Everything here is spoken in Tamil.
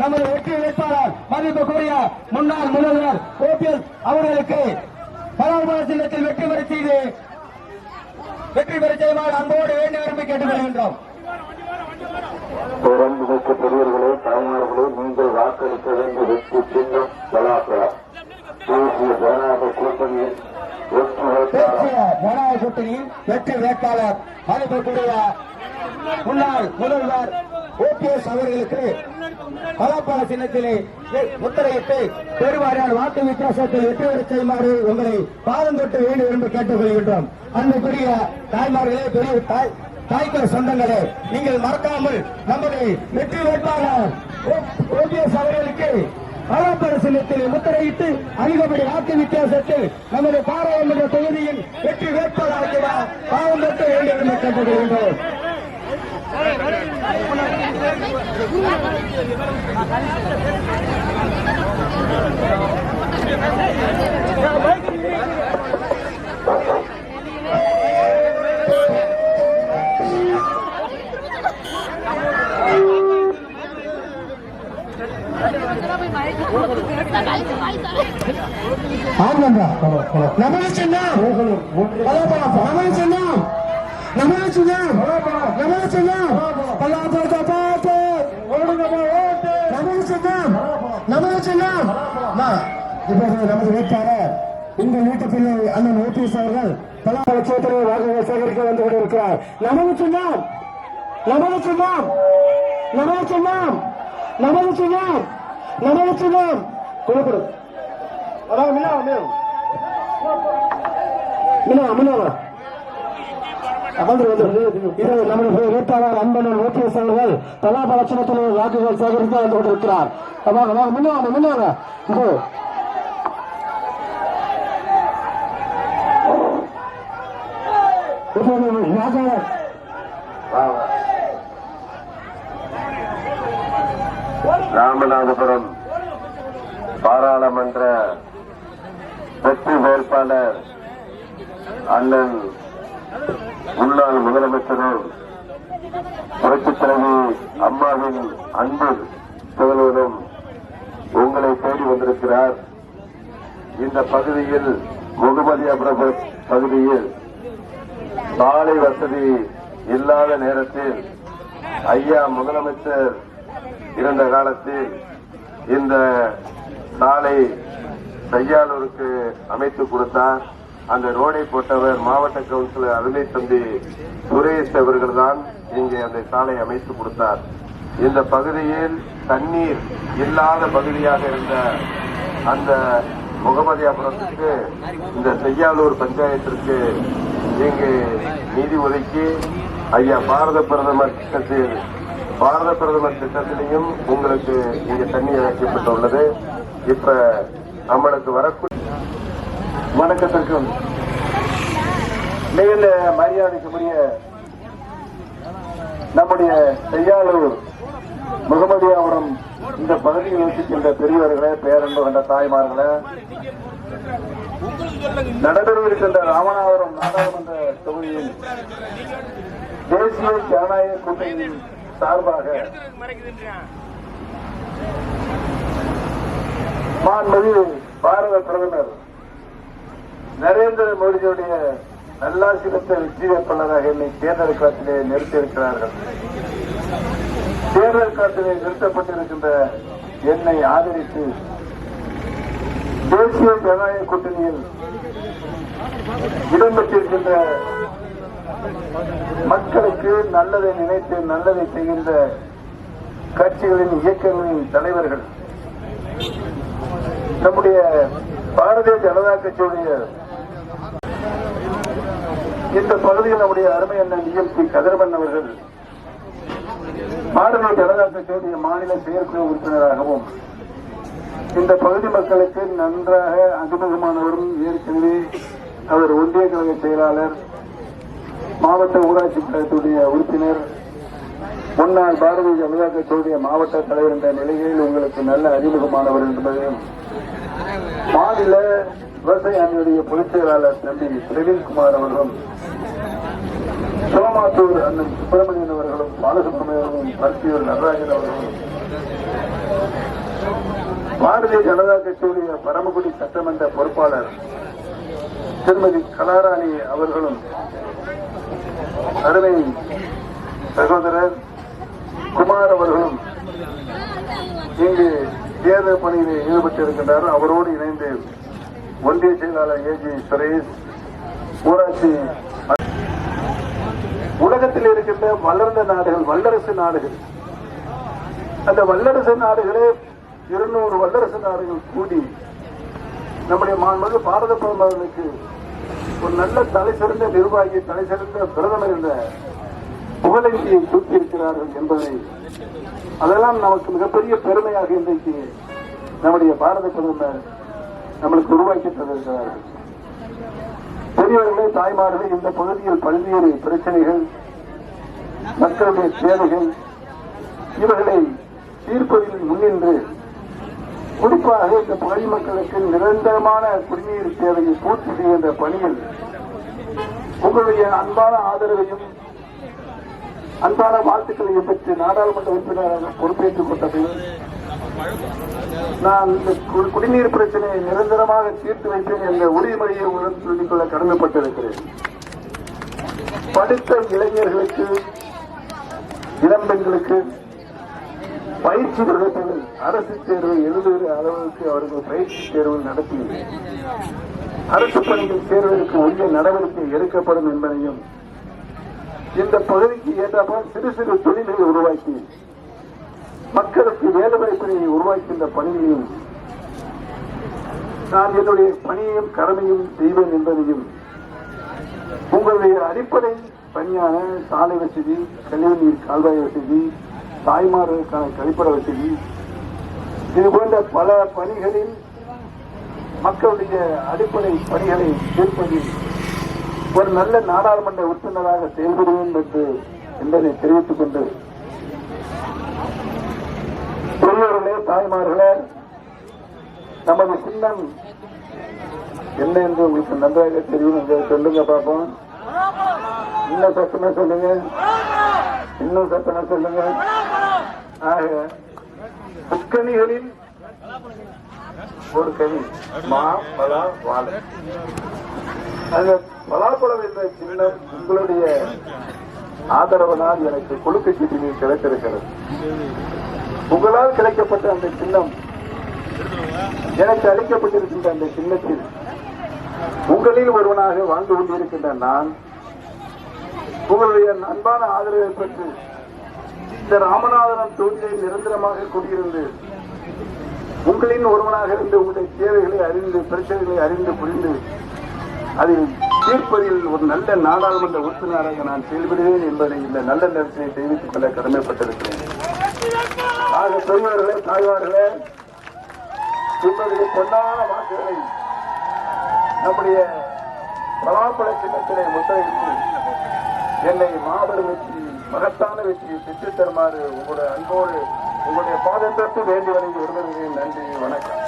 நமது வெற்றி வேட்பாளர் மதிப்புக்குரிய முன்னாள் முதல்வர் ஓபிஎஸ் அவர்களுக்கு பலாபல சின்னத்தில் வெற்றி பெற செய்து வெற்றி பெற செய்வார் அன்போடு வேண்டி விரும்பி கேட்டுக்கொள்கின்றோம் தொடர்ந்து பெரியவர்களே தாய்மார்களே நீங்கள் வாக்களிக்க வேண்டிய வெற்றி சின்னம் பலாபலம் தேசிய ஜனநாயக கூட்டணியின் வெற்றி வேட்பாளர். தேசிய ஜனநாயக கூட்டணியின் வெற்றி வேட்பாளர் மதிப்புக்குரிய முன்னாள் முதல்வர் ஓபிஎஸ் அவர்களுக்கு பலாப்பழ சின்னத்திலே முத்திரையிட்டு பெருவாரியான வாக்கு வித்தியாசத்தில் வெற்றி பெற செய்யுமாறு உங்களை பாதம் தொட்டு வேண்டும் என்று கேட்டுக் கொள்கின்றோம் அன்புக்குரிய தாய்மார்களே பெரிய தாய் தாய்க்கர் சொந்தங்களே நீங்கள் மறக்காமல் நம்முடைய வெற்றி வேட்பாளர் ஓபிஎஸ் அவர்களுக்கு பலாப்பழ முத்திரையிட்டு அதிகப்படி வாக்கு வித்தியாசத்தில் நமது பாராளுமன்ற தொகுதியில் வெற்றி வேட்பாளராக பாவம் வேண்டும் வேண்டி விரும்பி கேட்டுக்கொள்கின்றோம் ஆமாண்டா நமது நமது வேட்பாளர் இந்த வீட்டு பிள்ளை அண்ணன் ஓபிஎஸ் அவர்கள் பல்லாப்பழ சோதனை வாக்குகள் சேகரிக்க வந்து கொண்டிருக்கிறார். நமது சின்னம். நமது சின்னம். நமது சின்னம். நமது சின்னம் நமது சின்னம் கொடுக்குடு அதான் மின்னா மின்னா மின்னா மின்னா வேட்பாளர் அன்பனன் ஓபிஎஸ் அவர்கள் பலாப லட்சணத்தில் வாக்குகள் சேகரித்து வந்து கொண்டிருக்கிறார். முன்னாங்க முன்னாங்க ராமநாதபுரம் பாராளுமன்ற வெற்றி வேட்பாளர் அண்ணன் முன்னாள் முதலமைச்சரும் புரட்சித் தலைவி அம்மாவின் அன்பு புகழ்வதும் உங்களை தேடி வந்திருக்கிறார். இந்த பகுதியில் முகமதியாபுரம் பகுதியில் சாலை வசதி இல்லாத நேரத்தில் ஐயா முதலமைச்சர் இருந்த காலத்தில் இந்த சாலை செய்யாளூருக்கு அமைத்து கொடுத்தார். அந்த ரோடை போட்டவர் மாவட்ட கவுன்சிலர் அருமை தம்பி சுரேஷ் அவர்கள் தான் இங்கே அந்த சாலை அமைத்து கொடுத்தார். இந்த பகுதியில் தண்ணீர் இல்லாத பகுதியாக இருந்த அந்த முகமதியாபுரத்துக்கு இந்த செய்யாலூர் பஞ்சாயத்திற்கு இங்கு நிதி ஒதுக்கி ஐயா பாரத பிரதமர் திட்டத்தில் பாரத பிரதமர் திட்டத்திலையும் உங்களுக்கு இங்க தண்ணீர் இணைக்கப்பட்டுள்ளது. இப்ப நம்மளுக்கு வரக்கூடிய வணக்கத்திற்கும் மிகுந்த மரியாதைக்குரிய நம்முடைய செய்யாளூர் முகமதியாபுரம் இந்த பகுதியில் வசிக்கின்ற பெரியவர்களே பேரன்பு கண்ட தாய்மார்களே நடைபெறவிருக்கின்ற ராமநாதபுரம் நாடாளுமன்ற தொகுதியில் தேசிய ஜனநாயக கூட்டணியின் சார்பாக மாண்புமிகு பாரத பிரதமர் நரேந்திர மோடியுடைய நல்லாசிரத்த வெற்றி வேட்பாளராக என்னை தேர்தல் காலத்திலே நிறுத்தியிருக்கிறார்கள். தேர்தல் காலத்திலே நிறுத்தப்பட்டிருக்கின்ற என்னை ஆதரித்து தேசிய ஜனநாயக கூட்டணியில் இடம்பெற்றிருக்கின்ற மக்களுக்கு நல்லதை நினைத்து நல்லதை செய்கின்ற கட்சிகளின் இயக்கங்களின் தலைவர்கள் நம்முடைய பாரதிய ஜனதா கட்சியுடைய இந்த பகுதியில் நம்முடைய அருமை அண்ணன் டிஎம்சி கதிரவன் அவர்கள் பாரதிய ஜனதா கட்சியுடைய மாநில செயற்குழு உறுப்பினராகவும் இந்த பகுதி மக்களுக்கு நன்றாக அறிமுகமானவரும் ஏற்கனவே அவர் ஒன்றிய கழக செயலாளர் மாவட்ட ஊராட்சி கழகத்துடைய உறுப்பினர் முன்னாள் பாரதிய ஜனதா கட்சியுடைய மாவட்ட தலைவர் என்ற நிலையில் உங்களுக்கு நல்ல அறிமுகமானவர் என்பதையும் மாநில விவசாய அணியுடைய பொதுச் செயலாளர் தம்பி பிரவீன்குமார் அவர்களும் சோமாத்தூர் அண்ணன் சுப்பிரமணியன் அவர்களும் பாலசுப்ரமணியன் அவர்களும் பருத்தியூர் நடராஜன் அவர்களும் பாரதிய ஜனதா கட்சியுடைய பரமக்குடி சட்டமன்ற பொறுப்பாளர் திருமதி கலாராணி அவர்களும் அருமை சகோதரர் குமார் அவர்களும் இங்கு தேர்தல் பணியில் ஈடுபட்டிருக்கின்றார். அவரோடு இணைந்து ஒன்றிய செயலாளர் ஏஜி சுரேஷ் ஊராட்சி உலகத்தில் இருக்கின்ற வளர்ந்த நாடுகள் வல்லரசு நாடுகள். அந்த வல்லரசு நாடுகளே இருநூறு வல்லரசு நாடுகள் கூடி நம்முடைய மாண்பு பாரத பிரதமர்களுக்கு ஒரு நல்ல தலை சிறந்த நிர்வாகி தலை சிறந்த பிரதமர் என்ற புகழஞ்சியை தூக்கியிருக்கிறார்கள் என்பதை அதெல்லாம் நமக்கு மிகப்பெரிய பெருமையாக இன்றைக்கு நம்முடைய பாரத பிரதமர் நம்மளுக்கு உருவாக்கி தந்திருக்கிறார்கள். பெரியவர்களே தாய்மார்களே இந்த பகுதியில் பல்வேறு பிரச்சனைகள் மக்களுடைய தேவைகள் இவர்களை தீர்ப்பதில் முன்னின்று குறிப்பாக இந்த பகுதி மக்களுக்கு நிரந்தரமான குடிநீர் தேவையை பூர்த்தி செய்கின்ற பணியில் உங்களுடைய அன்பான ஆதரவையும் அன்பான வாழ்த்துக்களையும் பெற்று நாடாளுமன்ற உறுப்பினராக பொறுப்பேற்றுக் கொண்டது. நான் இந்த குடிநீர் பிரச்சனையை நிரந்தரமாக தீர்த்து வைப்பேன் என்ற உறுதிமொழியை உடன் சொல்லிக்கொள்ள கடமைப்பட்டிருக்கிறேன். படித்த இளைஞர்களுக்கு இளம்பெண்களுக்கு பயிற்சி வகுப்புகள் அரசு தேர்வு எழுதுகிற அளவுக்கு அவர்கள் பயிற்சி தேர்வு நடத்தி அரசு பணிகள் சேர்வதற்கு உரிய நடவடிக்கை எடுக்கப்படும் என்பதையும் இந்த பகுதிக்கு ஏற்றாமல் சிறு சிறு தொழில்களை உருவாக்கி மக்களுக்கு வேலைவாய்ப்பினை உருவாக்கின்ற பணியையும் நான் என்னுடைய பணியையும் கடமையும் செய்வேன் என்பதையும் உங்களுடைய அடிப்படை பணியான சாலை வசதி கழிவுநீர் கால்வாய் வசதி தாய்மார்களுக்கான கழிப்பட வசதி. இது போன்ற பல பணிகளில் மக்களுடைய அடிப்படை பணிகளை தீர்ப்பதில் ஒரு நல்ல நாடாளுமன்ற உறுப்பினராக செயல்படுவேன் என்று என்பதை தெரிவித்துக் கொண்டு பெரியவர்களே தாய்மார்களே நமது சின்னம் என்ன என்று உங்களுக்கு நன்றாக தெரியும் என்று சொல்லுங்க பார்ப்போம். இன்னும் சத்தமா சொல்லுங்க. இன்னும் சத்தமா சொல்லுங்க. ஆக முக்கணிகளில் ஒரு கவி மா பலா வாழை. அந்த பலாப்பழம் என்ற சின்னம் உங்களுடைய ஆதரவனால் எனக்கு கொழுக்கு சீட்டில் கிடைத்திருக்கிறது. உங்களால் கிடைக்கப்பட்ட அந்த சின்னம் எனக்கு அளிக்கப்பட்டிருக்கின்ற அந்த சின்னத்தில் உங்களில் ஒருவனாக வாழ்ந்து கொண்டிருக்கின்ற நான் உங்களுடைய அன்பான ஆதரவை பெற்று இந்த ராமநாதனம் தொழிலை நிரந்தரமாக குடியிருந்து உங்களின் ஒருவனாக இருந்து உங்களுடைய தேவைகளை அறிந்து பிரச்சனைகளை அறிந்து புரிந்து அதில் தீர்ப்பதில் ஒரு நல்ல நாடாளுமன்ற உறுப்பினராக நான் செயல்படுவேன் என்பதை இந்த நல்ல நேரத்தை தெரிவித்துக் கொள்ள கடமைப்பட்டிருக்கிறேன். ஆக பெரியவர்களே தாய்வார்களே உங்களுடைய பொன்னான வாக்குகளை நம்முடைய பலாப்பழ சின்னத்திலே முத்தரித்து என்னை மாபெரும் வெற்றி மகத்தான வெற்றியை பெற்றுத் தருமாறு உங்களுடைய அன்போடு உங்களுடைய பாதத்திற்கு வேண்டி வணங்கி விரும்புகிறேன். நன்றி வணக்கம்.